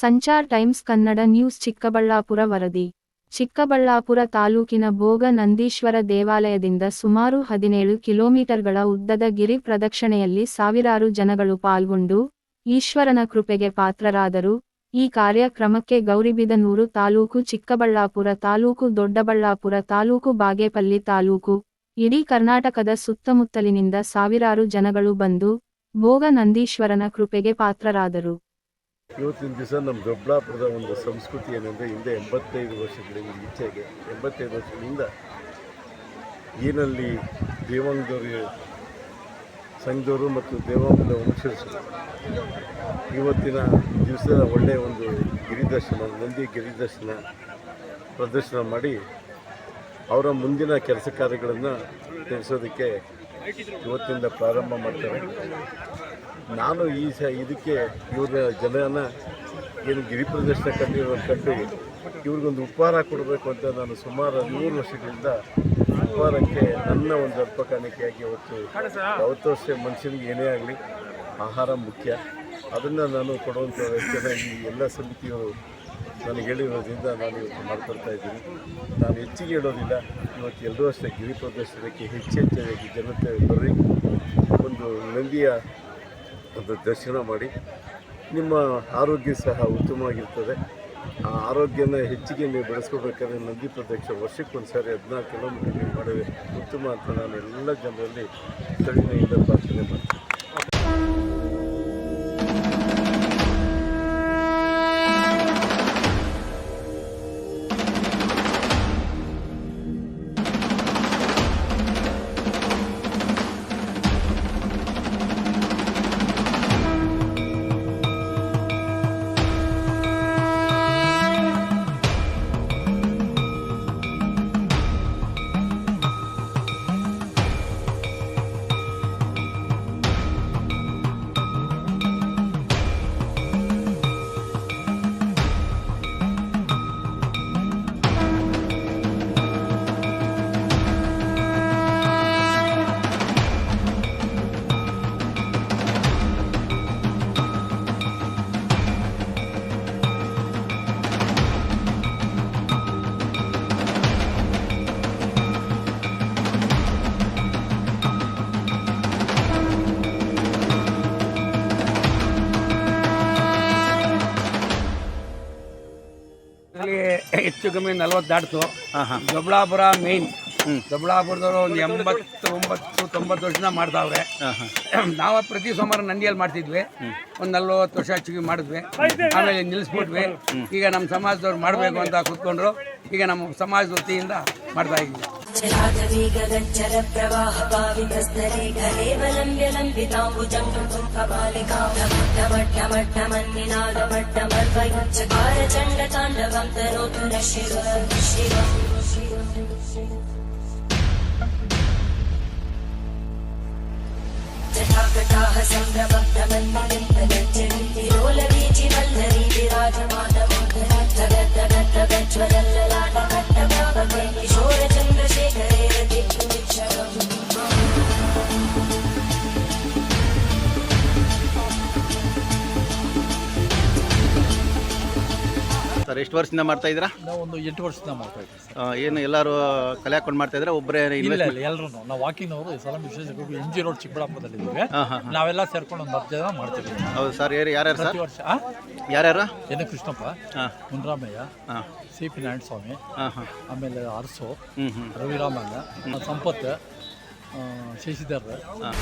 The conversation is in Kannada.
ಸಂಚಾರ್ ಟೈಮ್ಸ್ ಕನ್ನಡ ನ್ಯೂಸ್ ಚಿಕ್ಕಬಳ್ಳಾಪುರ ವರದಿ. ಚಿಕ್ಕಬಳ್ಳಾಪುರ ತಾಲೂಕಿನ ಭೋಗ ನಂದೀಶ್ವರ ದೇವಾಲಯದಿಂದ ಸುಮಾರು ಹದಿನೇಳು ಕಿಲೋಮೀಟರ್ಗಳ ಉದ್ದದ ಗಿರಿ ಪ್ರದಕ್ಷಿಣೆಯಲ್ಲಿ ಸಾವಿರಾರು ಜನಗಳು ಪಾಲ್ಗೊಂಡು ಈಶ್ವರನ ಕೃಪೆಗೆ ಪಾತ್ರರಾದರು. ಈ ಕಾರ್ಯಕ್ರಮಕ್ಕೆ ಗೌರಿಬಿದನೂರು ತಾಲೂಕು ಚಿಕ್ಕಬಳ್ಳಾಪುರ ತಾಲೂಕು ದೊಡ್ಡಬಳ್ಳಾಪುರ ತಾಲೂಕು ಬಾಗೇಪಲ್ಲಿ ತಾಲೂಕು ಇಡೀ ಕರ್ನಾಟಕದ ಸುತ್ತಮುತ್ತಲಿನಿಂದ ಸಾವಿರಾರು ಜನಗಳು ಬಂದು ಭೋಗ ನಂದೀಶ್ವರನ ಕೃಪೆಗೆ ಪಾತ್ರರಾದರು. ಇವತ್ತಿನ ದಿವಸ ನಮ್ಮ ದೊಡ್ಡಬಳ್ಳಾಪುರದ ಒಂದು ಸಂಸ್ಕೃತಿ ಏನಂದರೆ ಹಿಂದೆ ಎಂಬತ್ತೈದು ವರ್ಷಗಳಿಂದ ಈಚೆಗೆ ಎಂಬತ್ತೈದು ವರ್ಷಗಳಿಂದ ಏನಲ್ಲಿ ದೇವಾಂಗದವರು ಸಂಘದವರು ಮತ್ತು ದೇವಾಂಗದ ವಂಶಸ್ಥರು ಇವತ್ತಿನ ದಿವಸ ಒಳ್ಳೆಯ ಒಂದು ಗಿರಿದರ್ಶನ, ನಂದಿ ಗಿರಿದರ್ಶನ ಪ್ರದರ್ಶನ ಮಾಡಿ ಅವರ ಮುಂದಿನ ಕೆಲಸ ಕಾರ್ಯಗಳನ್ನು ತಿಳಿಸೋದಕ್ಕೆ ಇವತ್ತಿಂದ ಪ್ರಾರಂಭ ಮಾಡ್ತಾರೆ ನಾನು ಈ ಸ, ಇದಕ್ಕೆ ಇವ್ರ ಜನನ ಏನು ಗಿರಿ ಪ್ರದರ್ಶನ ಕಂಡಿರೋ ಕಂಡು ಇವ್ರಿಗೊಂದು ಉಪಹಾರ ಕೊಡಬೇಕು ಅಂತ ನಾನು ಸುಮಾರು ನೂರು ವರ್ಷಗಳಿಂದ ಉಪಹಾರಕ್ಕೆ ನನ್ನ ಒಂದು ಅಲ್ಪ ಕಾಣಿಕೆಯಾಗಿ ಇವತ್ತು ಯಾವತ್ತೂ ಅಷ್ಟೇ ಮನುಷ್ಯನಿಗೆ ಏನೇ ಆಗಲಿ ಆಹಾರ ಮುಖ್ಯ. ಅದನ್ನು ನಾನು ಕೊಡುವಂಥ ವ್ಯವಸ್ಥೆನ ಈ ಎಲ್ಲ ಸಮಿತಿಯವರು ನನಗೆ ಹೇಳಿರೋದ್ರಿಂದ ನಾನು ಇವತ್ತು ಮಾಡ್ಕೊಳ್ತಾ ಇದ್ದೀನಿ. ನಾನು ಹೆಚ್ಚಿಗೆ ಹೇಳೋದಿಲ್ಲ, ಇವತ್ತು ಎಲ್ಲರೂ ಅಷ್ಟೇ ಗಿರಿ ಪ್ರದರ್ಶನಕ್ಕೆ ಹೆಚ್ಚೆಚ್ಚಾಗಿ ಜನತೆ ಬರ್ರಿ, ಒಂದು ನಂದಿಯ ಒಂದು ದರ್ಶನ ಮಾಡಿ. ನಿಮ್ಮ ಆರೋಗ್ಯ ಸಹ ಉತ್ತಮವಾಗಿರ್ತದೆ. ಆ ಆರೋಗ್ಯನ ಹೆಚ್ಚಿಗೆ ನೀವು ಬೆಳೆಸ್ಕೋಬೇಕಾದ್ರೆ ನಂದಿ ಪ್ರದೇಶ ವರ್ಷಕ್ಕೊಂದು ಸಾರಿ ಹದಿನಾಲ್ಕು ಕಿಲೋಮೀಟರ್ ನೀವು ಮಾಡುವೆ. ಉತ್ತಮ ಅಂತ ನಾನು ಎಲ್ಲ ಜನರಲ್ಲಿ ಕಡಿಮೆಯಿಂದ ಪ್ರಾರ್ಥನೆ ಮಾಡ್ತೀನಿ. ಹೆಚ್ಚು ಕಮ್ಮಿ ನಲ್ವತ್ತು ದಾಟ್ತು. ದೊಬ್ಳಾಪುರ ಮೇಯ್ನ್ ದೊಬ್ಳಾಪುರದವರು ಒಂದು ಎಂಬತ್ತು ಒಂಬತ್ತು ತೊಂಬತ್ತು ವರ್ಷದಿಂದ ಮಾಡ್ತಾವ್ರೆ. ನಾವು ಪ್ರತಿ ಸೋಮವಾರ ನಂದಿಯಲ್ಲಿ ಮಾಡ್ತಿದ್ವಿ. ಒಂದು ನಲ್ವತ್ತು ವರ್ಷ ಹೆಚ್ಚಿಗೆ ಮಾಡಿದ್ವಿ. ಆಮೇಲೆ ನಿಲ್ಲಿಸ್ಬಿಟ್ವಿ. ಈಗ ನಮ್ಮ ಸಮಾಜದವ್ರು ಮಾಡಬೇಕು ಅಂತ ಕೂತ್ಕೊಂಡ್ರು. ಈಗ ನಮ್ಮ ಸಮಾಜದ ವತಿಯಿಂದ ಮಾಡ್ತಾ ಇದ್ವಿ गगच्चर प्रवाह पावितस्तरे घरेवलम्ब्य लम्बिताम्बुजं कपालिकामट्टमट्टमट्टमन्निनादमट्टमर्वयुच्चकार चण्डताण्डवं तनोतु न शिव शिव जटाकटाः सम्भ्रमब्धमन्निलिम्बगज्जनितिरोलवीचि वल्लरी विराजमानमोदरद्धगद्धगद्धगद्धगज्ज्वलल्ललाटकट्टभावके ಸರ್ ಎಷ್ಟು ವರ್ಷದಿಂದ ಮಾಡ್ತಾ ಇದ್ದೀರಾ? ನಾವು ಒಂದು ಎಂಟು ವರ್ಷದಿಂದ ಮಾಡ್ತಾ ಇದ್ದೀವಿ ಸರ್. ಆ, ಏನು ಎಲ್ಲರೂ ಕಲೆ ಹಾಕೊಂಡು ಮಾಡ್ತಾ ಇದ್ರೆ ಒಬ್ಬರೇ ಇಲ್ಲ ಇಲ್ಲ ಎಲ್ಲರೂ ನಾವು ವಾಕಿಂಗ್ ಅವರು ಈ ಸಲ ವಿಶೇಷವಾಗಿ ಎಂ ಜಿ ರೋಡ್ ಚಿಕ್ಕಬಳ್ಳಾಪುರದಲ್ಲಿ ಇದ್ದೀವಿ. ನಾವೆಲ್ಲ ಸೇರ್ಕೊಂಡು ಒಂದು ಹತ್ತು ಜನ ಮಾಡ್ತೀವಿ. ಹೌದು ಸರ್ ಯಾರು ಯಾರ್ಯಾರು ಸರ್? ಪ್ರತಿ ವರ್ಷ ಆ? ಯಾರ್ಯಾರು? ಎನ್ ಕೃಷ್ಣಪ್ಪ ಹಾಂ ಮುನ್ರಾಮಯ್ಯ ಹಾಂ ಸಿ ಪಿ ನಾರಾಯಣ ಸ್ವಾಮಿ ಹಾಂ. ಹಾಂ ಆಮೇಲೆ ಅರಸು ಹ್ಞೂ ಹ್ಞೂ ರವಿರಾಮಣ್ಣ ಸಂಪತ್ ಆ, ಶಶಿಧರ್. ಹಾಂ